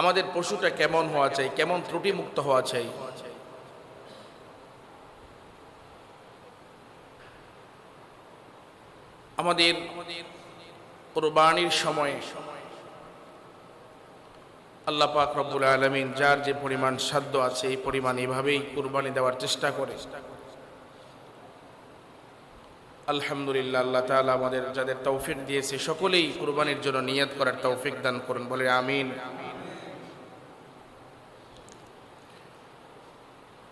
আমাদের পশুটা কেমন হওয়া চাই, কেমন ত্রুটিমুক্ত হওয়া চাই? আমাদের কোরবানির সময় আল্লাহ পাক রব্বুল আলমিন যার যে পরিমাণ সাধ্য আছে, এই পরিমাণ এভাবেই কুরবানি দেওয়ার চেষ্টা করে। আলহামদুলিল্লাহ, আল্লাহ তাআলা আমাদের যাদের তৌফিক দিয়েছে, সকলেই কুরবানির জন্য নিয়ত করার তৌফিক দান করুন, বলে আমিন।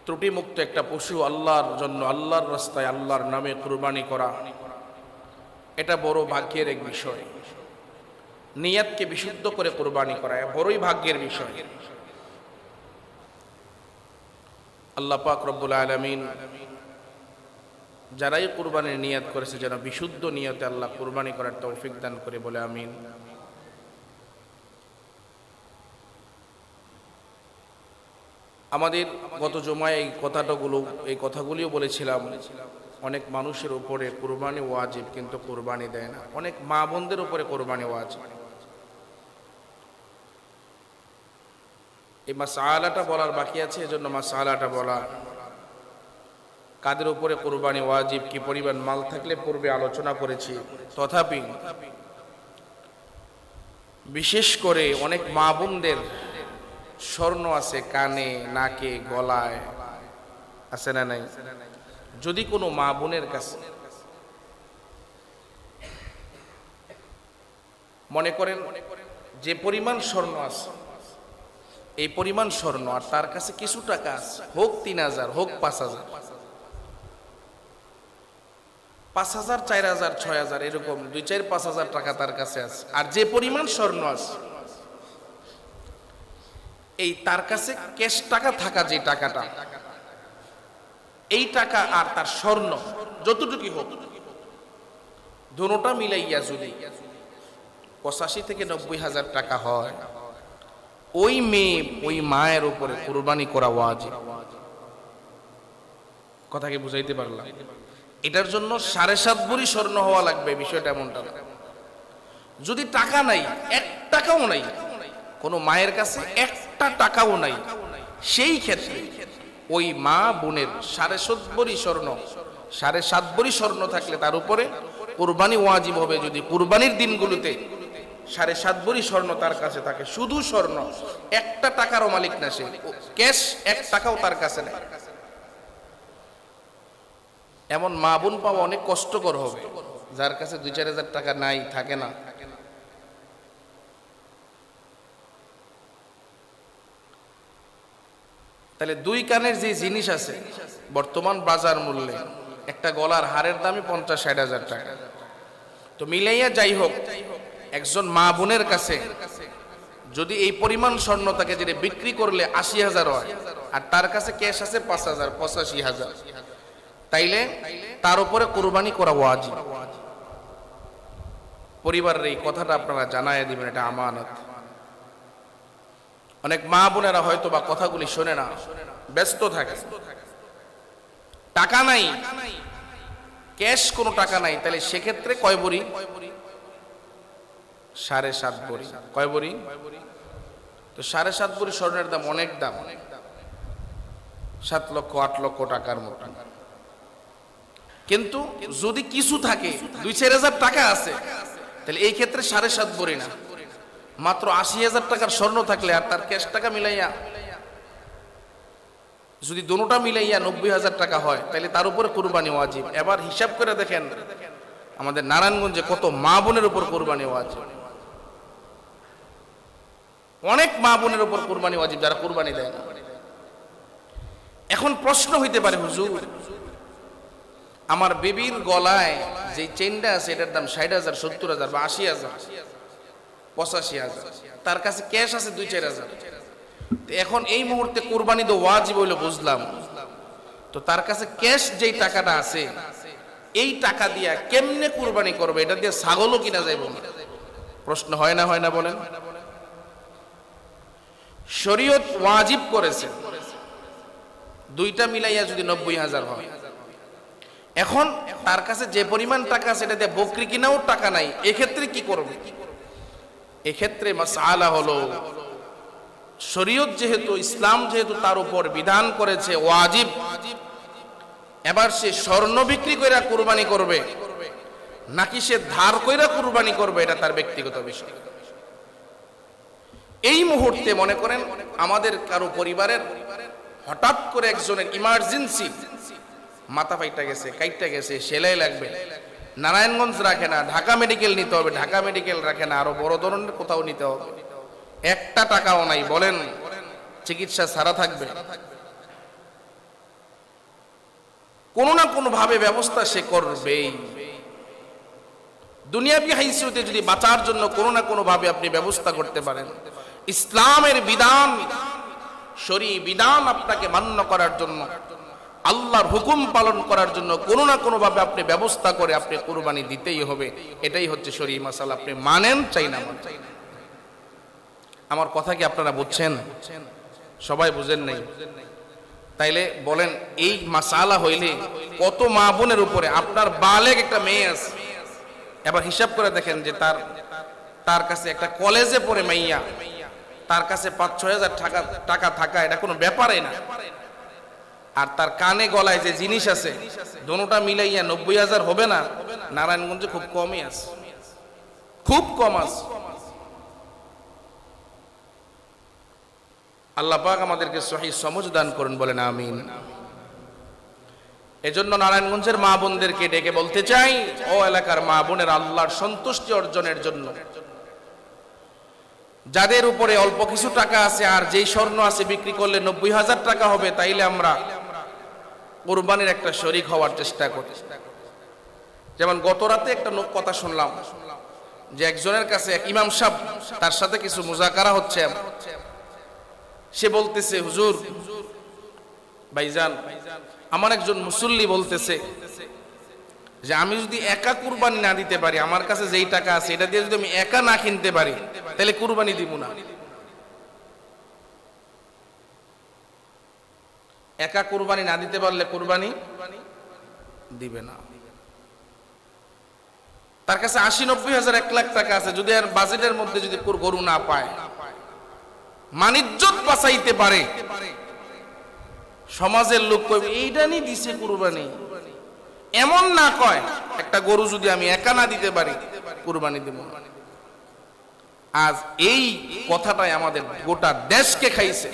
ত্রুটিমুক্ত একটা পশু আল্লাহর জন্য, আল্লাহর রাস্তায় আল্লাহর নামে কুরবানি করা। এটা বড় ভাগ্যের এক বিষয়। নিয়াতকে বিশুদ্ধ করে কোরবানি করা বড়ই ভাগ্যের বিষয়। আল্লাহ পাক রব্বুল আলমিন যারাই কোরবানির নিয়াত করেছে, যেন বিশুদ্ধ নিয়তে আল্লাহ কোরবানি করার তৌফিক দান করে বলে আমিন। আমাদের গত জমায় এই কথাটাগুলো এই কথাগুলিও বলেছিলাম, অনেক মানুষের উপরে কোরবানি ওয়াজিব কিন্তু কোরবানি দেয় না। অনেক মা বোনদের উপরে কোরবানি ওয়াজিব। এই মাসালাটা বলার বাকি আছে, এজন্য মাসালাটা বলা। কাদের উপরে কোরবানি ওয়াজিব, কি পরিমাণ মাল থাকলে পূর্বে আলোচনা করেছি। তথাপি বিশেষ করে অনেক মা বোনদের স্বর্ণ আছে কানে, নাকে, গলায়। আছে না নাই? যদি কোনো মা বোনের কাছে মনে করেন যে পরিমাণ স্বর্ণ আছে, এই পরিমাণ স্বর্ণ আর তার কাছে কিছু টাকা আছে, হোক তিন হাজার, হোক পাঁচ হাজার পাঁচ হাজার, চার হাজার, ছয় হাজার, এরকম দুই, চার, পাঁচ হাজার টাকা তার কাছে আছে। আর যে পরিমাণ স্বর্ণ আছে এই তার কাছে ক্যাশ টাকা থাকা যে টাকাটা, এই টাকা আর তার স্বর্ণ যতটুকু হোক, দুটা মিলাইয়া যদি পঁচাশি থেকে নব্বই হাজার টাকা হয়, ওই মেয়ে, ওই মায়ের উপরে কোরবানি করা ওয়াজিব। কথাকে বুঝাইতে পারলাম? এটার জন্য সাড়ে সাত ভরি স্বর্ণ হওয়া লাগবে, বিষয়টা এমনটা যদি টাকা নাই, এক টাকাও নাই কোনো মায়ের কাছে একটা টাকাও নাই। সেই ক্ষেত্রে ওই মা বোনের সাড়ে সাত ভরি স্বর্ণ, সাড়ে সাত বরি স্বর্ণ থাকলে তার উপরে কোরবানি ওয়াজিব হবে যদি কোরবানির দিনগুলোতে সাড়ে সাত বরি স্বর্ণ তার কাছে থাকে। শুধু স্বর্ণ, একটা টাকারও মালিক না সে। ক্যাশ এক টাকাও তার কাছে নেই। এমন মা বোন পাওয়া অনেক কষ্টকর হবে। যার কাছে দুই চার হাজার টাকা নাই, থাকে না। তাহলে দুই কানের যে জিনিস আছে, বর্তমান বাজার মূল্যে, একটা গলার হারের দামই পঞ্চাশ ষাট হাজার টাকা। তো মিলাইয়া যাই হোক, একজন মা বোনের কাছে যদি এই পরিমাণ স্বর্ণ তাকে যেটা বিক্রি করলে আশি হাজার হয়, আর তার কাছে ক্যাশ আছে পাঁচ হাজার, পঁচাশি হাজার, তাইলে তার উপরে কোরবানি করা ওয়াজিব। পরিবারের এই কথাটা আপনারা জানায় দিবেন, এটা আমানত। অনেক মা বোনেরা হয়তো বা কথাগুলি শোনে না, ব্যস্ত থাকে। টাকা নাই, ক্যাশ কোনো টাকা নাই, তাহলে সেক্ষেত্রে কয় বড়ি? সাড়ে সাত বড়ি। কয় বড়ি? তো সাড়ে সাত বড়ি স্বর্ণের দাম অনেক দাম। সাত লক্ষ, আট লক্ষ টাকার মতো। কিন্তু যদি কিছু থাকে, দুই চার হাজার টাকা আছে, তাহলে এই ক্ষেত্রে সাড়ে সাত বড়ি না। মাত্র আশি হাজার টাকার স্বর্ণ থাকলে আর তার ক্যাশ টাকা মিলাইয়া। যদি দোনোটা মিলাইয়া নব্বই হাজার টাকা হয় তাহলে তার উপরে কোরবানি ওয়াজিব। এবার হিসাব করে দেখেন, আমাদের নারায়ণগঞ্জে কত মা বোনের উপর কোরবানি ওয়াজিব। অনেক মা বোনের উপর কোরবানি ওয়াজিব, যারা কোরবানি দেয় না। এখন প্রশ্ন হইতে পারে, হুজুর, আমার বেবির গলায় যে চেনটা আছে, এটার দাম ষাট হাজার, সত্তর হাজার বা আশি হাজার। পঁচাশি হাজার। তার কাছে ক্যাশ আছে দুই, চার হাজার। এখন এই মুহূর্তে কোরবানি তো ওয়াজিব হইল, বুঝলাম। তো তার কাছে ক্যাশ যেই টাকাটা আছে, এই টাকা দিয়া কেমনে কোরবানি করবে? এটা দিয়ে ছাগলও কিনা যাইব না। প্রশ্ন হয় না হয় না বলেন। শরীয়ত ওয়াজিব করেছে। দুইটা মিলাইয়া যদি নব্বই হাজার হয়। এখন তার কাছে যে পরিমাণ টাকা এটা দিয়ে বকরি কিনাও টাকা নাই। এক্ষেত্রে কি করবে? এক্ষেত্রে মাসালা হলো, শরীয়ত যেহেতু, ইসলাম যেহেতু তার উপর বিধান করেছে, ওয়াজিব, এবার সে স্বর্ণ বিক্রি করে কুরবানি করবে, নাকি সে ধার কইরা কুরবানি করবে, এটা তার ব্যক্তিগত বিষয়। এই মুহূর্তে মনে করেন, আমাদের কারও পরিবারের হঠাৎ করে একজনের ইমার্জেন্সি মাথা ফাইটা গেছে, কাইটটা গেছে, সেলাই লাগবে। নারায়ণগঞ্জ রাখে না, ঢাকা মেডিকেল নিতে হবে, ঢাকা মেডিকেল রাখে না, আরও বড় ধরনের কোথাও নিতে হবে। একটা টাকাও নাই, বলেন, চিকিৎসা সারা থাকবে। কোনো না কোনো ভাবে ব্যবস্থা সে করবেই। দুনিয়াবি হাইসিউতে যদি বাঁচার জন্য কোনো না কোনো ভাবে আপনি ব্যবস্থা করতে পারেন, ইসলামের বিধান শরী বিধান আপনাকে মান্য করার জন্য। আল্লাহর হুকুম পালন করার জন্য কোনো না কোনো ভাবে আপনি ব্যবস্থা করে আপনি কোরবানি দিতেই হবে। এটাই হচ্ছে শরী মাসাল। আপনি মানেন, চাই না আমার কথা কি আপনারা বুঝছেন? সবাই বুঝেন নাই। তাইলে বলেন, এই মাসালা হইলে কত মা বোনের উপরে আপনার বালেক একটা মেয়ে আছে। এবার হিসাব করে দেখেন যে তার তার কাছে একটা কলেজে পড়ে মাইয়া, তার কাছে পাঁচ ছয় হাজার টাকা টাকা থাকা, এটা কোনো ব্যাপারই না। আর তার কানে গলায় যে জিনিস আছে, দোনোটা মিলাইয়া নব্বই হাজার হবে না? নারায়ণগঞ্জে খুব কমই আছে। খুব কম আছে। আল্লাহ পাক আমাদেরকে সহি সমঝ দান করুন, বলেন আমিন। এজন্য নারায়ণগঞ্জের মা বোনদেরকে ডেকে বলতে চাই, ও এলাকার মা বোনের আল্লাহর সন্তুষ্টি অর্জনের জন্য। যাদের উপরে অল্প কিছু টাকা আছে আর যেই স্বর্ণ আছে বিক্রি করলে নব্বই হাজার টাকা হবে, তাইলে আমরা কোরবানির একটা শরিক হওয়ার চেষ্টা করি। যেমন গত রাতে একটা কথা শুনলাম যে একজনের কাছে এক ইমাম সাহেব, তার সাথে কিছু মুজাকারা হচ্ছে। সে বলতেছে, হুজুর, ভাইজান, আমার একজন মুসল্লি বলতেছে যে আমি যদি একা কুরবানি না দিতে পারি, আমার কাছে যেই টাকা আছে, এটা দিয়ে যদি আমি একা না কিনতে পারি, তাহলে কুরবানি দিব না। একা কুরবানি না দিতে পারলে কুরবানি দিবে না। তার কাছে আশি, নব্বই হাজার, এক লাখ টাকা আছে। যদি আর বাজেটের মধ্যে যদি গরু না পায় মানিজ্যত বাঁচাইতে পারে। সমাজের লোক এইটা নি দিছে কুরবানি। এমন না কয়, একটা গরু যদি আমি একা না দিতে পারি, কুরবানি আজ এই কথাটাই আমাদের গোটা দেশকে খাইছে।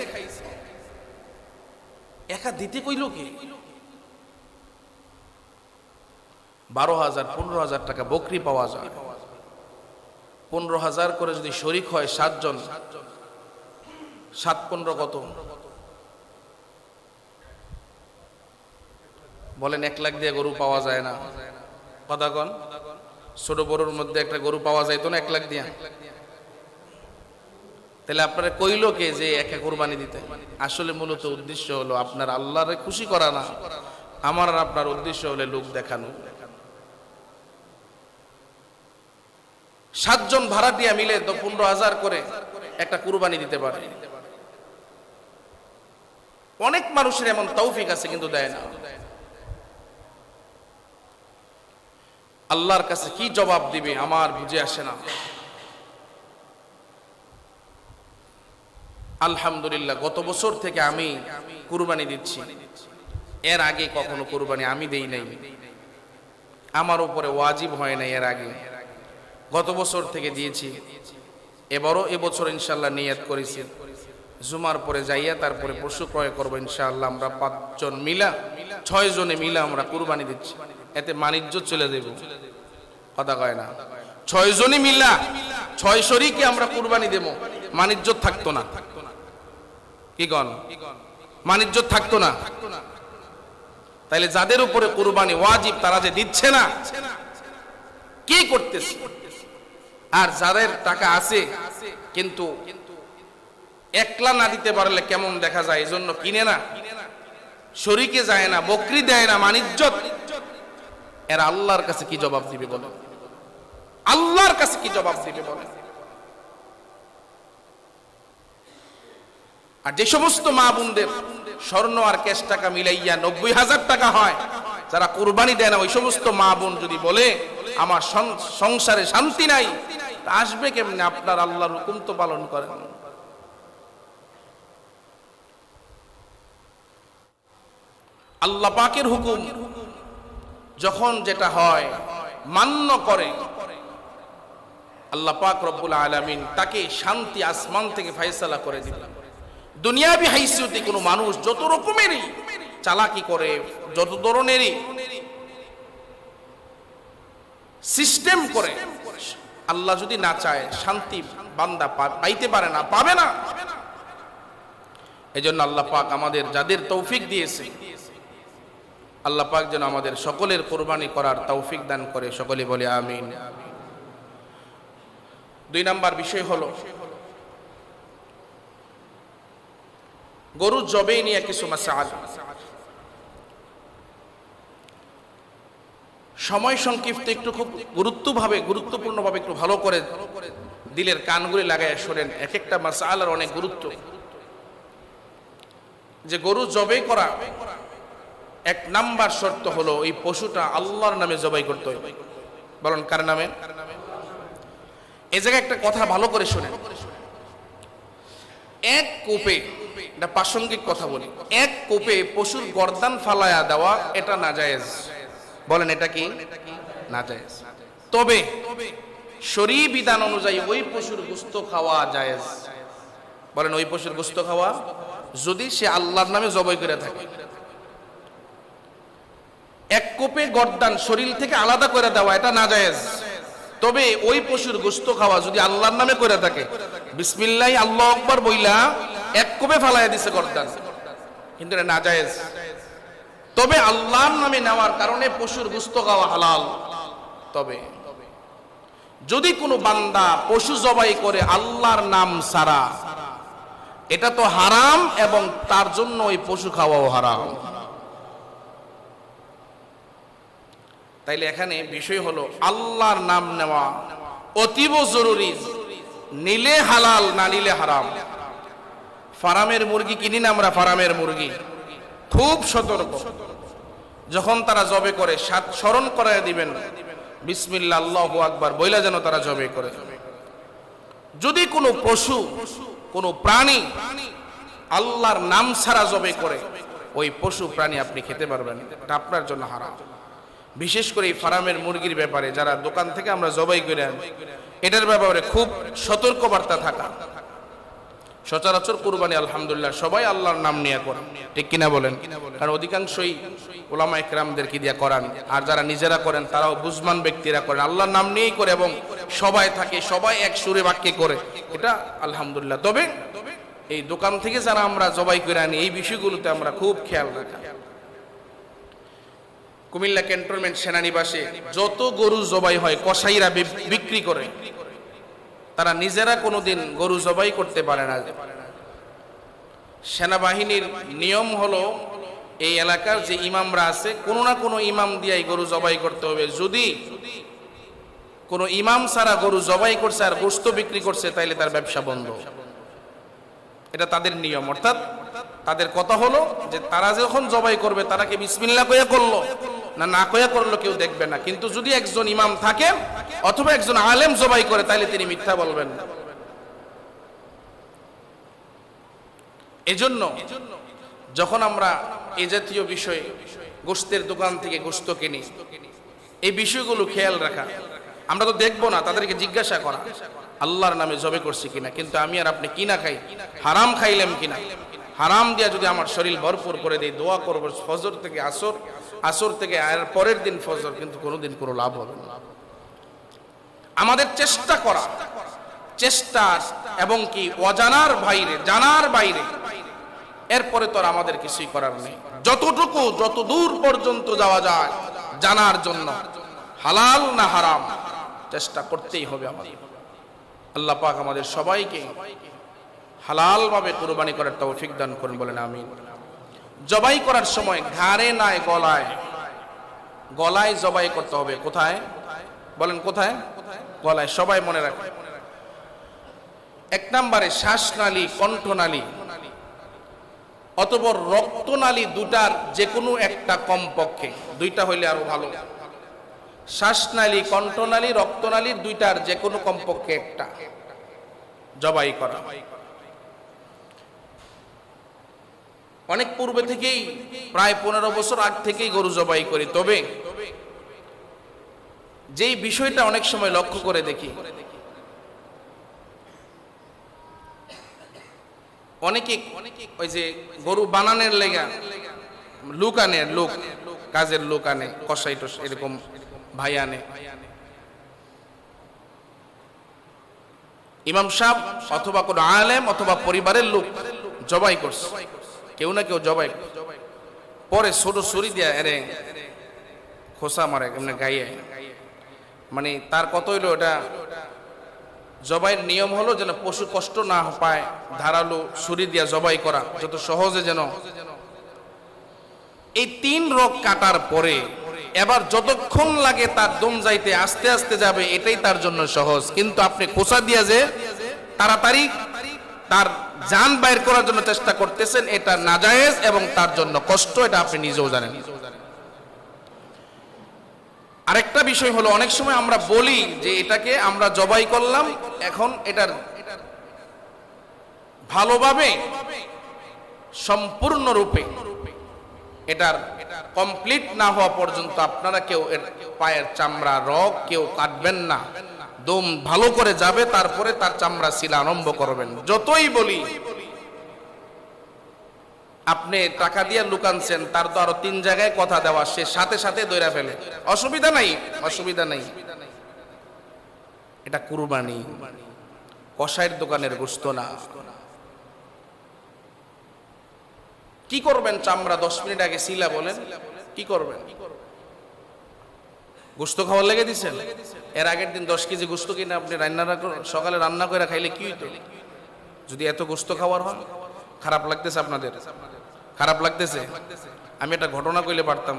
একা দিতে কইল কি? বারো হাজার, পনেরো হাজার টাকা বকরি পাওয়া যায়। পনেরো হাজার করে যদি শরিক হয় সাতজন, সাত পনেরো কত? বলেন, এক লাখ দিয়ে গরু পাওয়া যায় না। কথা কন, ছোট বড়োর মধ্যে একটা গরু পাওয়া যায় তো না এক লাখ দিয়া? তাহলে আপনারা কইল কে যে একা কোরবানি দিতে? আসলে মূলত উদ্দেশ্য হলো আপনার আল্লাহরে খুশি করা না। আমার আর আপনার উদ্দেশ্য হলে লোক দেখানো। সাতজন ভাড়াটিয়া মিলে তো পনেরো হাজার করে একটা কুরবানি দিতে পারে। অনেক মানুষের এমন তৌফিক আছে কিন্তু দেয় না। আল্লাহর কাছে কি জবাব দিবে আমার বুঝে আসে না। আলহামদুলিল্লাহ, গত বছর থেকে আমি কুরবানি দিচ্ছি। এর আগে কখনো কুরবানি আমি দেই নাই। আমার উপরে ওয়াজিব হয় নাই এর আগে। গত বছর থেকে দিয়েছি। এবারও এবছর ইনশাল্লাহ নিয়াত করেছি। জুমার পরে যাইয়া তারপরে পশু ক্রয় করব ইনশাআল্লাহ। আমরা পাঁচজন মিলা ছয় জনে মিলা আমরা কুরবানি দিচ্ছি। এতে মানিজ্য চলে দেব। কথা কয় না? ছয় জনই মিলা, ছয় শরীকে আমরা কুরবানি দেব। বাণিজ্য থাকতো না। কি বাণিজ্য থাকতো না। তাইলে যাদের উপরে কুরবানি ওয়াজিব, তারা যে দিচ্ছে না, কি করতেছে? আর যাদের টাকা আছে, কিন্তু একলা না দিতে পারলে কেমন দেখা যায়? এজন্য কিনে না। শরীকে যায় না, বকরি দেয় না মানিজ্যত এরা আল্লাহর কাছে কি জবাব দিবে বলো? আল্লাহর কাছে কি জবাব দিবে বলো? আর যে সমস্ত মা বোনদের স্বর্ণ আর ক্যাশ টাকা মিলাইয়া নব্বই হাজার টাকা হয়, যারা কোরবানি দেয় না, ওই সমস্ত মা বোন যদি বলে, আমার সংসারে শান্তি নাই আসবে কেমনি? আপনার আল্লাহর হুকুম তো পালন করেন। আল্লাহ পাকের হুকুম যখন যেটা হয়, মান্য করে, আল্লাহ পাক রব্বুল আলমিন তাকে শান্তি আসমান থেকে ফায়সালা করে দিলাম দুনিয়াবি হাইসিয়তি কোনো মানুষ যত রকমেরই চালাকি করে, যত ধরনেরই সিস্টেম করে, আল্লাহ যদি না চায়, শান্তি বান্দা পাইতে পারে না, পাবে না। এজন্য আল্লাহ পাক আমাদের যাদের তৌফিক দিয়েছে, আল্লাহ পাক যেন আমাদের সকলের কোরবানি করার তৌফিক দান করে, সকলে বলে আমিন। দুই নাম্বার বিষয় হলো গরু জবে নিয়ে কিছু মাসাল সময় সংক্ষিপ্ত একটু খুব গুরুত্বভাবে, গুরুত্বপূর্ণভাবে একটু ভালো করে দিলের কানগুলি লাগায় শোনেন। এক একটা মাসালার অনেক গুরুত্ব। যে গরু জবে করা এক নাম্বার শর্ত হলো এই পশুটা আল্লাহর নামে জবাই করতে হবে বলেন কার নামে? এ জায়গায় একটা কথা ভালো করে শোনেন। এক কোপে এটা প্রাসঙ্গিক কথা বলি। এক কোপে পশুর গর্দান ফালায়া দেওয়া এটা নাজায়েজ। বলেন এটা কি? নাজায়েজ। তবে শরী বিধান অনুযায়ী ওই পশুর গুস্ত খাওয়া জায়েজ। বলেন ওই পশুর গুস্ত খাওয়া যদি সে আল্লাহর নামে জবাই করে থাকে। এক কোপে গর্দান শরীর থেকে আলাদা করে দেওয়া এটা না নাজায়েজ। তবে ওই পশুর গোস্ত খাওয়া যদি আল্লাহর নামে করে থাকে। বিসমিল্লাহ, আল্লাহ আকবার বইলা এক কোপে ফালাইয়া দিছে গর্দান। কিন্তু এটা নাজায়েজ। তবে আল্লাহর নামে নেওয়ার কারণে পশুর গোস্ত খাওয়া হালাল। তবে যদি কোনো বান্দা পশু জবাই করে আল্লাহর নাম সারা এটা তো হারাম এবং তার জন্য ওই পশু খাওয়াও হারাম। তাইলে এখানে বিষয় হলো আল্লাহর নাম নেওয়া অতীব জরুরি। নিলে হালাল, না নিলে হারাম। ফারামের মুরগি কিনি না আমরা ফারামের মুরগি। খুব সতর্ক। যখন তারা জবে করে, সাত স্মরণ করায় দিবেন বিসমিল্লা আল্লাহ আকবার, বইলা যেন তারা জবে করে। যদি কোনো পশু, কোনো প্রাণী আল্লাহর নাম ছাড়া জবে করে, ওই পশু প্রাণী আপনি খেতে পারবেন এটা আপনার জন্য হারাম। বিশেষ করে এই ফার্মের মুরগির ব্যাপারে, যারা দোকান থেকে আমরা জবাই করে আনি, এটার ব্যাপারে খুব সতর্কবার্তা থাকা। সচরাচর কুরবানি, আলহামদুলিল্লাহ, সবাই আল্লাহর নাম নিয়ে করেন ঠিক কিনা বলেন? কারণ অধিকাংশই ওলামা একরামদেরকে দিয়ে করান? আর যারা নিজেরা করেন, তারাও বুঝমান ব্যক্তিরা করেন। আল্লাহর নাম নিয়েই করে এবং সবাই থাকে, সবাই এক সুরে বাক্যে করে। এটা আলহামদুলিল্লাহ। তবে এই দোকান থেকে যারা আমরা জবাই করে আনি, এই বিষয়গুলোতে আমরা খুব খেয়াল রাখা। কুমিল্লা ক্যান্টনমেন্ট সেনানিবাসে যত গরু জবাই হয়, কসাইরা বিক্রি করে। তারা নিজেরা কোনোদিন গরু জবাই করতে পারে না। সেনাবাহিনীর নিয়ম হলো, এই এলাকার যে ইমামরা আছে, কোনো না কোনো ইমাম দিয়াই গরু জবাই করতে হবে। যদি কোনো ইমাম ছাড়া গরু জবাই করছে আর গোস্ত বিক্রি করছে, তাইলে তার ব্যবসা বন্ধ। এটা তাদের নিয়ম। অর্থাৎ তাদের কথা হলো যে তারা যখন জবাই করবে, তারা কি বিসমিল্লা কইয়া করল? না না কইয়া করল কেউ দেখবে না। কিন্তু যদি একজন ইমাম থাকে, অথবা একজন আলেম জবাই করে তাহলে তিনি মিথ্যা বলবেন। এজন্য যখন আমরা এ জাতীয় বিষয়ে গোস্তের দোকান থেকে গোস্ত কিনি, এই বিষয়গুলো খেয়াল রাখা। আমরা তো দেখব না, তাদেরকে জিজ্ঞাসা করা। আল্লাহর নামে জবে করছি কিনা, কিন্তু আমি আর আপনি কিনা খাই? হারাম খাইলাম কিনা? হারাম দিয়া যদি আমার শরীর ভরপুর করে দেই, দোয়া করব ফজর থেকে আসর আসর থেকে আর পরের দিন ফজর, কিন্তু কোনোদিন কোনো লাভ হবে না। আমাদের চেষ্টা করা, চেষ্টা এবং কি অজানার বাইরে, জানার বাইরে, এরপরে তো আর আমাদের কিছুই করার নেই। যতটুকু যত দূর পর্যন্ত যাওয়া যায়, জানার জন্য, হালাল না হারাম, চেষ্টা করতেই হবে আমাদের। আল্লাহ পাক আমাদের সবাইকে হালালভাবে কোরবানি করার তৌফিক দান করুন, বলেন আমি জবাই করার সময় ঘাড়ে নাই, গলায়। গলায় জবাই করতে হবে, কোথায়? বলেন কোথায়? গলায়, সবাই মনে রাখে এক নম্বরে শ্বাসনালী, কণ্ঠনালী, অতপর রক্তনালী দুটার যে কোনো একটা কম পক্ষে দুইটা হইলে আরও ভালো। শ্বাসনালী, কণ্ঠনালী, রক্তনালীর দুইটার যে কোনো কমপক্ষে একটা। জবাই করা। অনেক পূর্বে থেকেই, প্রায় পনেরো বছর আগ থেকেই গরু জবাই করি। তবে যেই বিষয়টা অনেক সময় লক্ষ্য করে দেখি, অনেকে ওই যে গরু বানানের লেগা লুক আনে, লোক, কাজের লোক আনে কষাই টস এরকম ভাই আনে। ইমাম সাহেব অথবা কোনো আলেম অথবা পরিবারের লোক জবাই করছে। কেউ না কেউ জবাই। পরে ছোট ছুরি দিয়া এরে খোসা মারে, এমনি গাইয়ে। মানে তার কত হইল এটা জবাইয়ের নিয়ম হলো যেন পশু কষ্ট না পায়, ধারালো ছুরি দিয়া জবাই করা, যত সহজে যেন। এই তিন রোগ কাটার পরে এবার যতক্ষণ লাগে তার দম যাইতে আস্তে আস্তে যাবে, এটাই তার জন্য সহজ। কিন্তু আপনি খোসা দিয়া যে তাড়াতাড়ি তার যান বাইর করার জন্য চেষ্টা করতেছেন, এটা নাজায়েজ এবং তার জন্য কষ্ট, এটা আপনি নিজেও জানেন। আরেকটা বিষয় হলো, অনেক সময় আমরা বলি যে এটাকে আমরা জবাই করলাম, এখন এটার ভালোভাবে, সম্পূর্ণরূপে এটার কমপ্লিট না হওয়া পর্যন্ত আপনারা কেউ এর পায়ের চামড়া, রগ কেউ কাটবেন না। দম ভালো করে যাবে, তারপরে তার চামড়া শিলা আরম্ভ করবেন। যতই বলি, আপনি টাকা দিয়ে লুকানছেন, তার তো আরও তিন জায়গায় কথা দেওয়া, সে সাথে সাথে দৈরা ফেলে। অসুবিধা নাই অসুবিধা নাই। এটা কুরবানি। কষাইয়ের দোকানের গোস্ত না। কি করবেন চামড়া? দশ মিনিট আগে শিলা বলেন, কি করবেন? গোস্ত খাওয়ার লেগে দিছেন? এর আগের দিন দশ কেজি গোস্ত কিনে আপনি রান্না সকালে রান্না করে খাইলে কি হইতো? যদি এত গোস্ত খাওয়ার হয় খারাপ লাগতেছে আপনাদের? খারাপ লাগতেছে? আমি একটা ঘটনা কইলে পারতাম।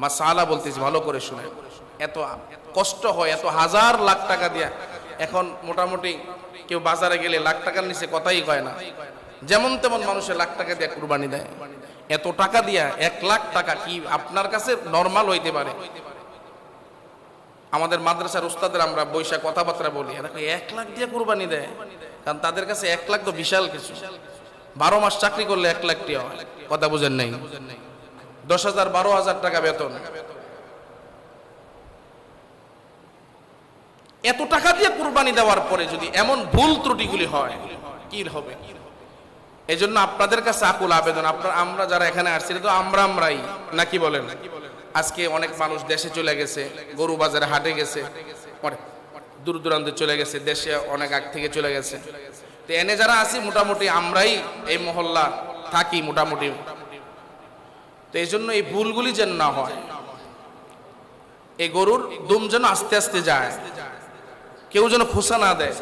মা সালা বলতেছি, ভালো করে শুনে। এত কষ্ট হয়, এত হাজার লাখ টাকা দিয়া। এখন মোটামুটি কেউ বাজারে গেলে লাখ টাকার নিচে কথাই কয় না। যেমন তেমন মানুষের লাখ টাকা দিয়ে কুরবানি দেয়। এত টাকা দিয়া এক লাখ টাকা কি আপনার কাছে নর্মাল হইতে পারে? আমাদের মাদ্রাসার উস্তাদের আমরা বৈশাখ কথাবার্তা বলি এক লাখ দিয়ে কুরবানি দেয়? কারণ তাদের কাছে এক লাখ তো বিশাল কিছু। বারো মাস চাকরি করলে এক লাখ টিয়া হয়, কথা বুঝেন নাই? দশ হাজার, বারো হাজার টাকা বেতন। এত টাকা দিয়ে কুরবানি দেওয়ার পরে যদি এমন ভুল ত্রুটিগুলি হয়, কি হবে? এই জন্য আপনাদের কাছে আকুল আবেদন, আপনার আমরা যারা এখানে আসছি তো আমরা আমরাই, নাকি বলেন? আজকে অনেক মানুষ দেশে চলে গেছে, গরু বাজারে হাটে গেছে দূর দূরান্তে চলে গেছে, দেশে অনেক আগ থেকে চলে গেছে। তো এনে যারা আছি, মোটামুটি আমরাই এই মহল্লা থাকি মোটামুটি। তো এই জন্য এই ভুলগুলি যেন না হয়, এই গরুর দুম যেন আস্তে আস্তে যায়, কেউ যেন খোসা না দেয়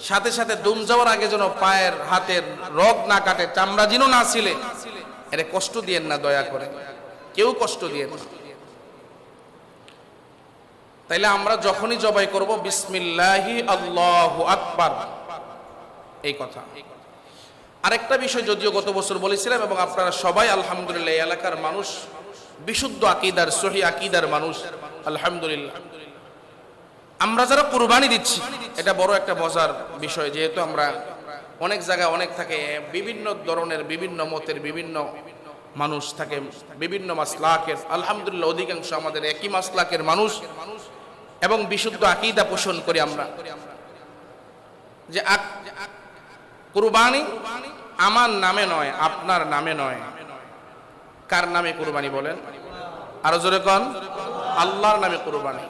সাথে সাথে দুম যাওয়ার আগে যেন পায়ের হাতের রগ না কাটে, চামড়া যেন না ছিলে। এরে কষ্ট দিয়েন না দয়া করে। কেউ কষ্ট দিয়েন না। তাইলে আমরা যখনই জবাই করব, বিসমিল্লাহি আল্লাহু আকবার। এই কথা। আরেকটা বিষয় যদিও গত বছর বলেছিলাম এবং আপনারা সবাই আলহামদুলিল্লাহ এলাকার মানুষ, বিশুদ্ধ আকিদার, সহি আকিদার মানুষ। আলহামদুলিল্লাহ। আমরা যারা কুরবানি দিচ্ছি, এটা বড় একটা মজার বিষয়, যেহেতু আমরা অনেক জায়গায় অনেক থাকে, বিভিন্ন ধরনের, বিভিন্ন মতের বিভিন্ন মানুষ থাকে, বিভিন্ন মাসলাকের, আলহামদুলিল্লাহ অধিকাংশ আমাদের একই মাসলাকের মানুষ এবং বিশুদ্ধ আকিদা পোষণ করি আমরা। যে কুরবানি আমার নামে নয়, আপনার নামে নয়। কার নামে কুরবানি বলেন? আরও জোরে কন। আল্লাহর নামে কুরবানি।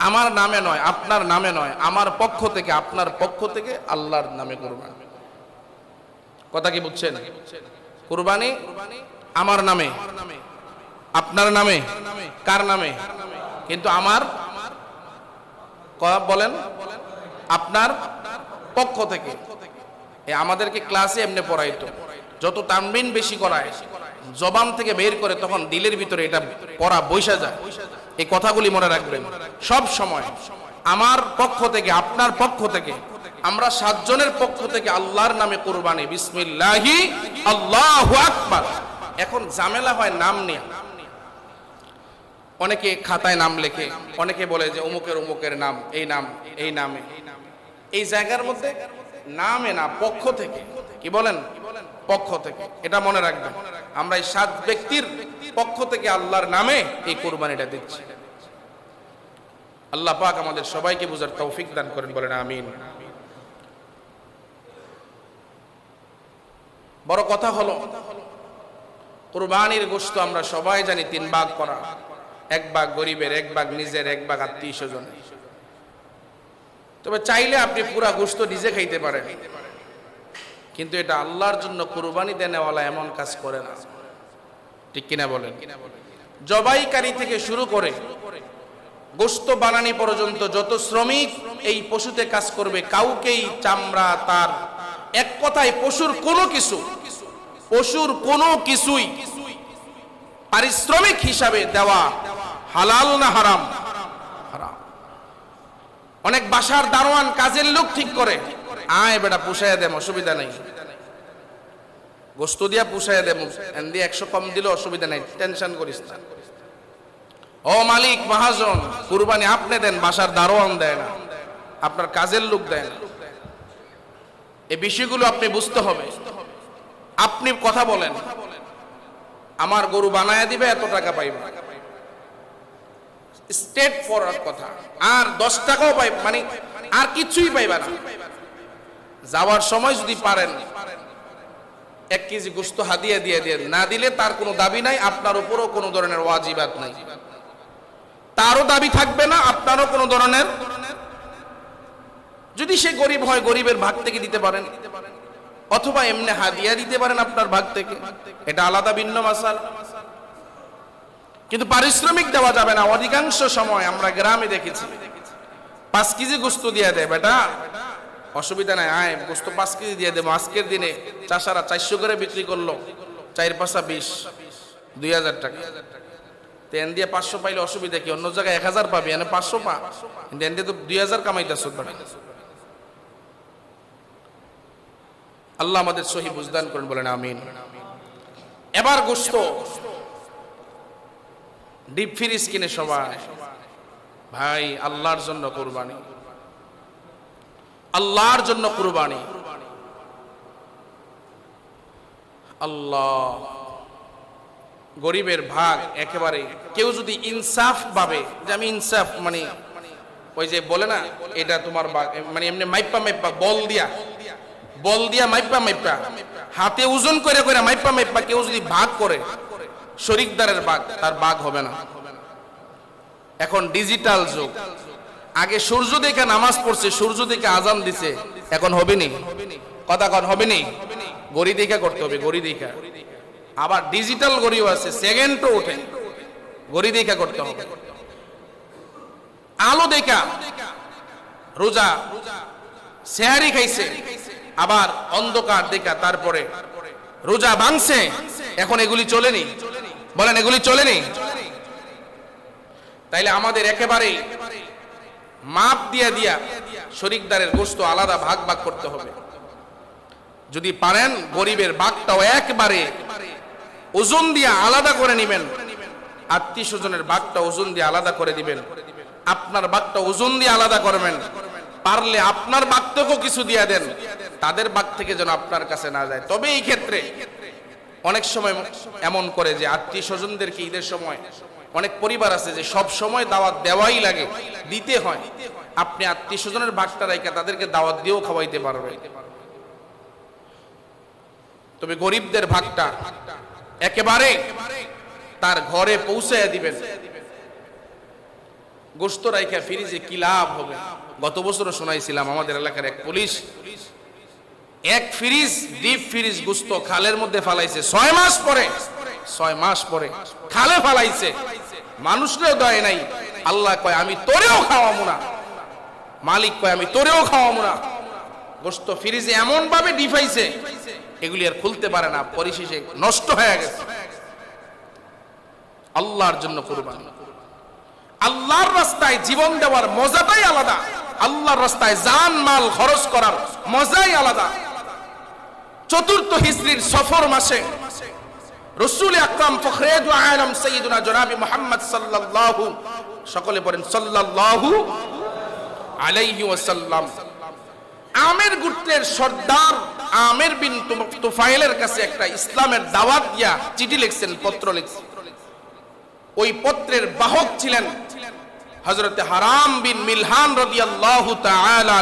আমার নামে নয়, আপনার নামে নয়, আমার পক্ষ থেকে, আপনার পক্ষ থেকে আল্লাহর নামে কুরবানি। কথা কি বুঝছেন? কুরবানি আমার নামে, আপনার নামে, কার নামে? কিন্তু আমার বলেন, আপনার পক্ষ থেকে। আমাদেরকে ক্লাসে এমনি পড়াইতো। যত তানবিন বেশি করায়, জবান থেকে বের করে তখন দিলের ভিতরে এটা পড়া বৈশা যায়। এই কথাগুলি মনে রাখবেন। সব সময় আমার পক্ষ থেকে, আপনার পক্ষ থেকে, আমরা সাতজনের পক্ষ থেকে আল্লাহর নামে কোরবানি। বিসমিল্লাহি, আল্লাহু আকবার। এখন ঝামেলা হয় নাম নিয়ে। অনেকে খাতায় নাম লেখে, অনেকে বলে যে অমুকের অমুকের নাম, এই নাম, এই নামে। এই জায়গার মধ্যে নামে না, পক্ষ থেকে। কি বলেন? পক্ষ থেকে, এটা মনে রাখবেন, আমরা এই সাত ব্যক্তির পক্ষ থেকে আল্লাহর নামে এই কোরবানিটা দিচ্ছি। আল্লাহ পাক আমাদের সবাইকে বুঝার তৌফিক দান করেন, বলেন আমিন। বড় কথা হলো, কোরবানির গোস্ত আমরা সবাই জানি তিন ভাগ করা, এক ভাগ গরিবের, এক ভাগ নিজের, এক ভাগ আত্মীয় স্বজন তবে চাইলে আপনি পুরা গোস্ত নিজে খাইতে পারেন। কিন্তু এটা আল্লাহর জন্য কোরবানি দেনেওয়ালা এমন কাজ করে না। ঠিক কিনা বলেন? জবাইকারী থেকে শুরু করে গোস্ত বানানি পর্যন্ত যত শ্রমিক এই পশুতে কাজ করবে, কাউকেই চামড়া, তার এক কথায় পশুর কোনো কিছু, পশুর কোনো কিছুই পারিশ্রমিক হিসাবে দেওয়া হালাল না হারাম? হারাম। অনেক বাসার দারোয়ান কাজের লোক ঠিক করে আয় বেটা, পুষাইয়া দেম অসুবিধা নেই। গোস্ত দিয়া পুষাইয়া দেম দিয়ে একশো কম দিলে অসুবিধা নেই টেনশন করিস না। ও মালিক, মহাজন, কুরবানি আপনি দেন, বাসার দারোয়ান দেয় না, আপনার কাজের লোক দেয় না। এই বিষয়গুলো আপনি বুঝতে হবে। আপনি কথা বলেন, আমার গরু বানায় দিবে, এত টাকা পাইবে। স্টেট ফরওয়ার্ড কথা, আর দশ টাকাও পাই মানে আর কিছুই পাইবা না। যাওয়ার সময় যদি পারেন, এক কেজি গোস্ত হাদিয়া দিয়ে দিয়ে না দিলে তার কোনো দাবি নাই, আপনার উপরও কোনো ধরনের ওয়াজিবাত নাই। তারও দাবি থাকবে না, আপনারও কোনো ধরনের। যদি সে গরিব হয়, গরিবের ভাগ থেকে দিতে পারেন। অথবা এমনি হাদিয়া দিতে পারেন আপনার ভাগ থেকে। এটা আলাদা ভিন্ন মাসাল। কিন্তু পারিশ্রমিক দেওয়া যাবে না। অধিকাংশ সময় আমরা গ্রামে দেখেছি, পাঁচ কেজি গোস্ত দিয়ে দেয়, বেটা। অসুবিধা নাই, আয়, গোস্ত পাঁচ কেজি দিয়ে দেবো। আজকের দিনে চাষারা চারশো করে বিক্রি করল, চার পাঁচা বিশ, দুই হাজার টাকা। তেন দিয়ে পাঁচশো পাইলে অসুবিধা কি? অন্য জায়গায় এক হাজার পাবি, এনে পাঁচশো পা। এন দিয়ে তো দুই হাজার কামাইতেছ আল্লাহ আমাদের সহি বুঝদান করেন, বলেন আমিন। এবার গোস্ত। ডিপ ফ্রিজ কিনে সবাই। ভাই, আল্লাহর জন্য কোরবানি। আল্লাহর জন্য কোরবানি। আল্লাহ। গরিবের ভাগ একেবারে। কেউ যদি ইনসাফ ভাবে, যে আমি ইনসাফ মানে ওই যে বলে না, এটা তোমার মানে এমনি মাইপা মাইপা, বল দিয়া। বল দিয়া মাইপা মাইপা। হাতে ওজন করে করে মাইপা মাইপা কেউ যদি ভাগ করে, শরিকদারের ভাগ, তার ভাগ হবে না। এখন ডিজিটাল যুগ। আগে সূর্য দেখে নামাজ পড়ছে, সূর্য দেখে আজান দিছে। এখন হবে নি কথা কন হবে নি গড়ি দেখা করতে হবে, গড়ি দেখা। আবার ডিজিটাল গড়িও আছে সেকেন্ডও ওঠে। গড়ি দেখা করতে হবে। আলো দেখা, রোজা, সেহারি খাইছে, আবার অন্ধকার দেখা, তারপরে রোজা ভাঙছে, এখন এগুলি চলেনি। বলেন, এগুলি চলেনি? তাইলে আমাদের একেবারে মাপ দিয়া দিয়া শরিকদারের গোস্ত আলাদা ভাগ ভাগ করতে হবে। যদি পারেন, গরিবের ভাগটাও একবারে ওজন দিয়ে আলাদা করে নেবেন। আত্মীয় স্বজনের ভাগটা ওজন দিয়ে আলাদা করে দিবেন। আপনার ভাগটা ওজন দিয়ে আলাদা করবেন। পারলে আপনার বাঘ থেকেও কিছু দিয়ে দেন। তাদের বাঘ থেকে যেন আপনার কাছে না যায়। তবে এই ক্ষেত্রে অনেক সময় এমন করে যে আত্মীয় স্বজনদেরকে ঈদের সময় অনেক পরিবার আছে যে সব সময় দাওয়াত দেওয়াই লাগে, দিতে হয়। আপনি আত্মীয় স্বজনের ভাগটা রাইকা তাদেরকে দাওয়াত দিয়েও খাওয়াইতে পারবে। তবে গরিবদের ভাগটা একেবারে তার ঘরে পৌঁছে দিবেন। গোস্ত রাইখা ফ্রিজে কি লাভ হবে? গত বছরও শোনাইছিলাম, আমাদের এলাকার এক পুলিশ এক ফ্রিজ, ডিপ ফ্রিজ গুস্ত খালের মধ্যে ফালাইছে। ছয় মাস পরে ছয় মাস পরে খালে ফালাইছে। মানুষরেও দয় নাই। আল্লাহ কয়, আমি তোরেও খাওয়াবো না। মালিক কয়, আমি তোরেও খাওয়াবো না। গোস্ত ফ্রিজে এমন ভাবে ডিফাইছে, এগুলি আর খুলতে পারে না। পরিশেষে নষ্ট হয়ে গেছে। আল্লাহর জন্য কোরবানি। আল্লাহর রাস্তায় জীবন দেওয়ার মজাটাই আলাদা। আল্লাহর রাস্তায় জান, মাল খরচ করার মজাই আলাদা। চতুর্থ হিজরির সফর মাসে রসুল আকরাম আলম সৈয়দুনা জনাবি মোহাম্মদ সাল্লাল্লাহু, সকলে বলেন সাল্লাল্লাহু আলাইহি ওয়াসাল্লাম। আমের গোত্রের সর্দার আমের বিন তুফাইলের কাছে একটা ইসলামের দাওয়াত দিয়া চিঠি লিখছেন, পত্র লিখছেন। ওই পত্রের বাহক ছিলেন হজরতে হারাম বিন মিলহান তাআলা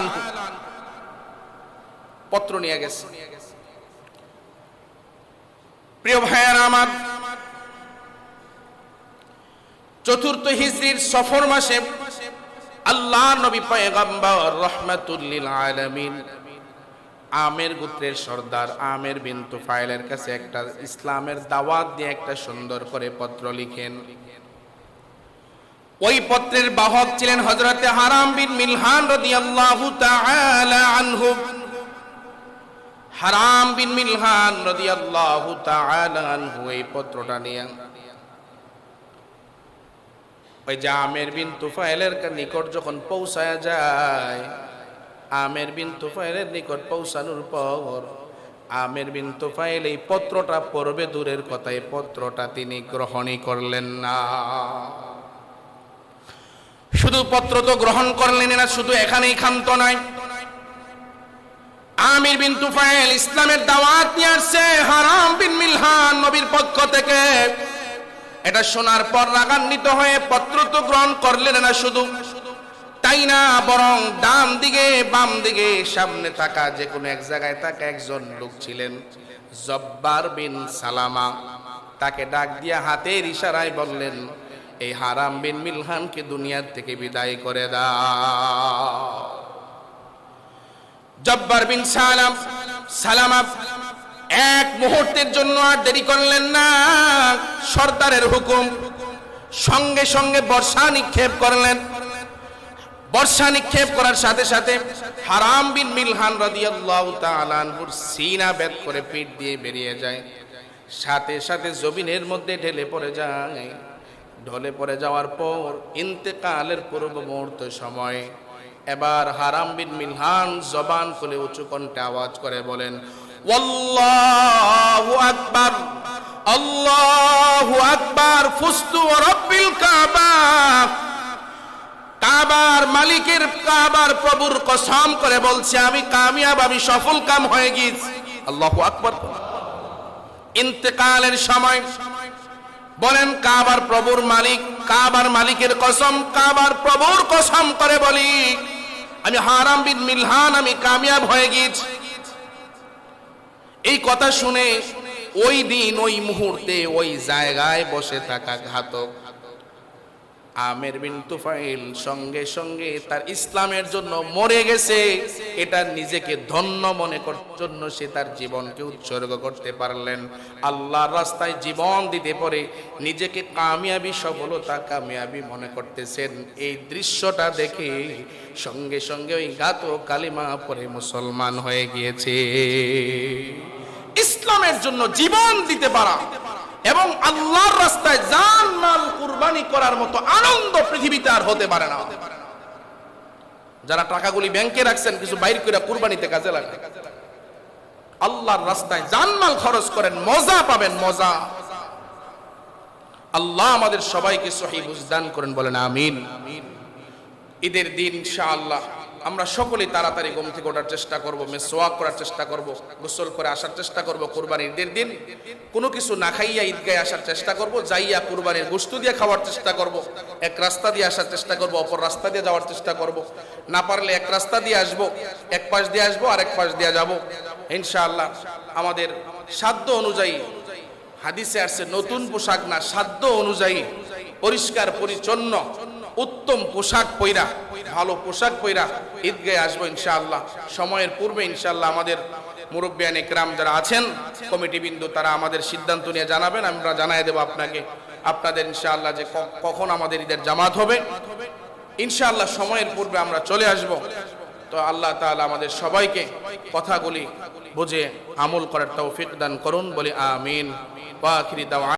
পত্র নিয়ে গেছে। প্রিয় ভাইয়ার আমার, চতুর্থ হিজরির সফর মাসে আল্লাহ নবী পয়গম্বর রহমাতুল্লিল আলামিন আমের গোত্রের সর্দার আমের বিন তুফাইলের কাছে একটা ইসলামের দাওয়াত দিয়ে একটা সুন্দর করে পত্র লিখেন। ওই পত্রের বাহক ছিলেন হজরতে হারাম বিন মিলহান রাদিয়াল্লাহু তাআলা আনহু। হারাম বিন মিলহান রাদিয়াল্লাহু তাআলা আনহু, এই পত্রটা নিয়ে। ওই যে আমের বিন তুফাইলের নিকট যখন পৌঁছায় যায়, আমের বিন তুফাইলের নিকট পৌঁছানোর পর আমের বিন তুফাইল এই পত্রটা পড়বে দূরের কথা, এই পত্রটা তিনি গ্রহণই করলেন না। শুধু পত্র তো গ্রহণ করলেন না, শুধু এখানেই ক্ষান্ত নাই আমির বিন তুফাইল ইসলামের দাওয়াত নিয়ে আসছে হারাম বিন মিলহান নবীর পক্ষ থেকে। এটা শোনার পর রাগান্বিত হয়ে পত্র তো গ্রহণ করলেন না শুধু। তাই না, বরং ডান দিকে, বাম দিকে, সামনে থাকা যে কোনো এক জায়গায় থাকা একজন লোক ছিলেন জব্বার বিন সালামা। তাকে ডাক দিয়া হাতের ইশারায় বললেন, এই হারাম বিন মিলহানকে দুনিয়ার থেকে বিদায় করে দাও। জব্বার বিন সালাম। সালামা, এক মুহূর্তের জন্য আর দেরি করলেন না। সর্দারের হুকুম, সঙ্গে সঙ্গে বর্ষা নিক্ষেপ করলেন। বর্ষা নিক্ষেপ করার সাথে সাথে হারাম বিন মিলহান রাদিয়াল্লাহু তাআলা আনহুর সিনা বেদ করে পিঠ দিয়ে বেরিয়ে যায়। সাথে সাথে জমিনের মধ্যে ঢেলে পড়ে যায়। ঢলে পড়ে যাওয়ার পর ইন্তেকালের পূর্ব মুহূর্ত সময়। এবার হারাম বিন মিলহান জবান খুলে উঁচু কণ্ঠে আওয়াজ করে বলেন ওয়াল্লাহু আকবার, আল্লাহু আকবার, ফুস্তু রাব্বিল কাবা, কাবার মালিকের কাবার প্রভুর কসম করে বলছে, আমি কামিয়াব, আমি সফল কাম হয়ে গিয়েছি। আল্লাহু আকবার। ইন্তেকালের সময় বলেন, কাবার প্রভুর মালিক, কাবার মালিকের কসম, কাবার প্রভুর কসম করে বলি। আমি হারাম বিন মিলহান, আমি কামিয়াব হয়ে গেছি এই কথা শুনে ওই দিন, ওই মুহূর্তে, ওই জায়গায় বসে থাকা ঘাতক আমের বিন তুফাইল সঙ্গে সঙ্গে তার ইসলামের জন্য মরে গেছে। এটা নিজেকে ধন্য মনে করার জন্য সে তার জীবনকে উৎসর্গ করতে পারলেন। আল্লাহর রাস্তায় জীবন দিতে পরে নিজেকে কামিয়াবি, সফলতা কামিয়াবি মনে করতেছেন। এই দৃশ্যটা দেখে সঙ্গে সঙ্গে ওই গাত কালিমা পরে মুসলমান হয়ে গিয়েছে। ইসলামের জন্য জীবন দিতে পারা। এবং আল্লাহর রাস্তায় জান মাল কুরবানি করার মতো আনন্দ পৃথিবীতে আর হতে পারে না। যারা টাকাগুলি ব্যাংকে রাখছেন, কিছু বাইর করে কুরবানিতে কাজে লাগে আল্লাহর রাস্তায় জানমাল খরচ করেন, মজা পাবেন, মজা। আল্লাহ আমাদের সবাইকে সহি বুঝদান করেন, বলেন আমিন। ঈদের দিন ইনশাআল্লাহ আমরা সকলেই তাড়াতাড়ি ঘুম থেকে ওঠার চেষ্টা করব মেসোয়াক করার চেষ্টা করব, গোসল করে আসার চেষ্টা করব, কোরবানির ঈদের দিন। কোনো কিছু না খাইয়া ঈদগায় আসার চেষ্টা করব, যাইয়া কোরবানির গোস্তু দিয়ে খাওয়ার চেষ্টা করব, এক রাস্তা দিয়ে আসার চেষ্টা করব, অপর রাস্তা দিয়ে যাওয়ার চেষ্টা করব। না পারলে এক রাস্তা দিয়ে আসব, এক পাশ দিয়ে আসব আর এক পাশ দিয়ে যাব। ইনশাআল্লাহ আমাদের সাধ্য অনুযায়ী হাদিসে আসছে, নতুন পোশাক না, সাধ্য অনুযায়ী পরিষ্কার, পরিচ্ছন্ন, উত্তম পোশাক পইরা ভালো পোশাক পইরা ঈদগায় আসব ইনশাআল্লাহ। সময়ের পূর্বে ইনশাআল্লাহ আমাদের মুরব্বিয়ান একরাম যারা আছেন কমিটি বিন্দু তারা আমাদের সিদ্ধান্ত নিয়ে জানাবেন, আমরা জানাই দেবো আপনাকে, আপনাদের ইনশাআল্লাহ যে কখন আমাদের ঈদের জামাত হবে। ইনশাআল্লাহ সময়ের পূর্বে আমরা চলে আসব। তো আল্লাহ তাআলা আমাদের সবাইকে কথাগুলি বুঝে আমল করার তৌফিক দান করুন, বলে আমিন। ওয়া আখিরি দাওয়া